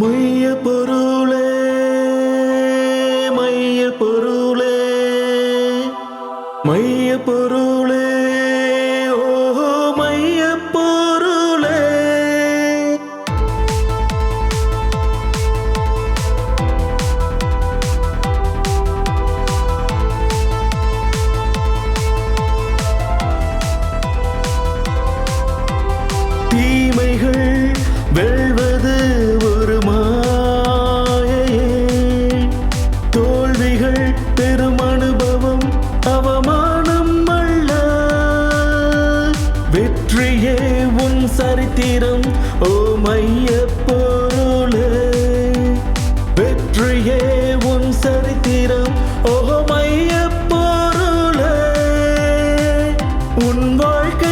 மைய பொருளே மைய பொருளே மைய பொருளே ஓ மைய பொருளே. தீமைகள் வெள்வ சரித்திரம் ஓ மைய பொருளே. வெற்றியே உன் சரித்திரம் ஓ மைய பொருளே. உன் வாழ்க்கை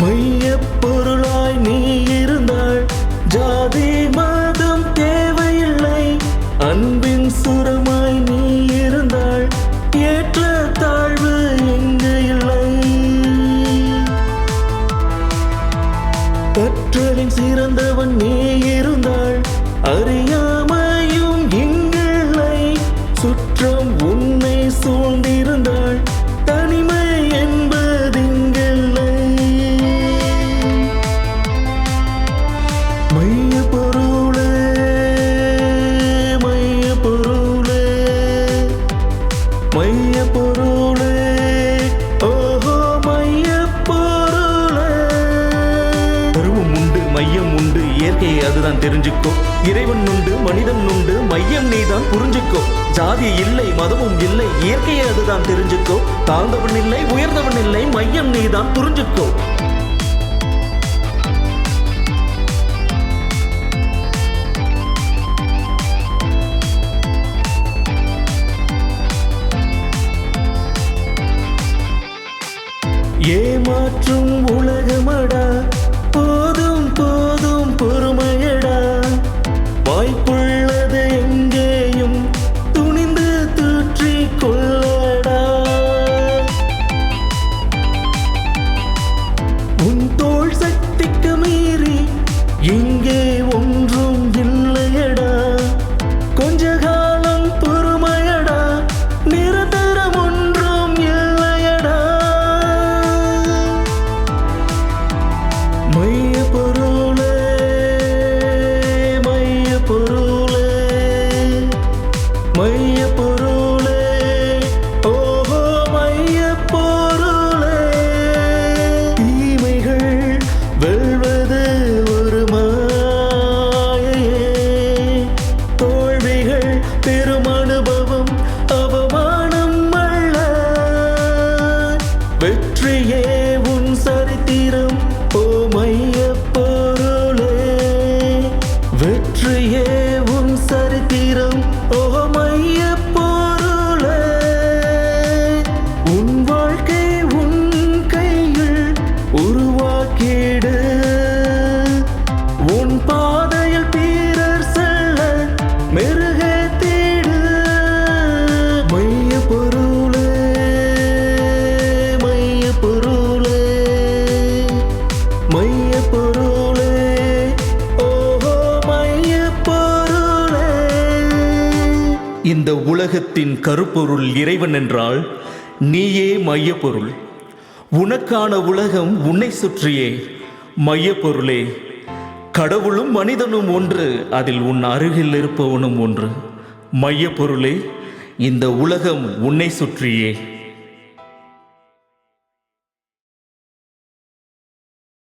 மைய பொருளாய் நீ இருந்தாள் ஜாதி மதம் தேவையில்லை. அன்பின் சுரமாய் நீ இருந்தாள் ஏற்ற தாழ்வு எங்கு இல்லை. கற்றலின் சிறந்தவன் நீ இருந்தாள் அறியாமையும் இங்கில்லை சுற்றம் உன்னை சூழ்ந்திருந்தாள் தனிமை இயற்கையை அதுதான் தெரிஞ்சுக்கோ. இறைவன் உண்டு மனிதன் உண்டு மையம் நீதான் புரிஞ்சுக்கோ. ஜாதி இல்லை மதமும் இல்லை இயற்கையை அதுதான் தெரிஞ்சுக்கோ. தாழ்ந்தவன் இல்லை உயர்ந்தவன் இல்லை மையம் நீதான் புரிஞ்சுக்கோ. 我。வெற்றியே உன் சரித்திரம் ஓ மைய பொருளே. வெற்றியே உன் சரித்திரம் ஓ மைய பொருளே. உன் வாழ்க்கை உன் கையில் உருவாக்கிடு. உன் பாதையில் பீரர் செல்ல மெருக தேடு மைய பொருள் இந்த உலகத்தின் கருப்பொருள் இறைவன் என்றால் நீயே மையப்பொருள். உனக்கான உலகம் உன்னை சுற்றியே மையப்பொருளே. கடவுளும் மனிதனும் ஒன்று அதில் உன் அருகில் இருப்பவனும் ஒன்று. மையப்பொருளே இந்த உலகம் உன்னை சுற்றியே.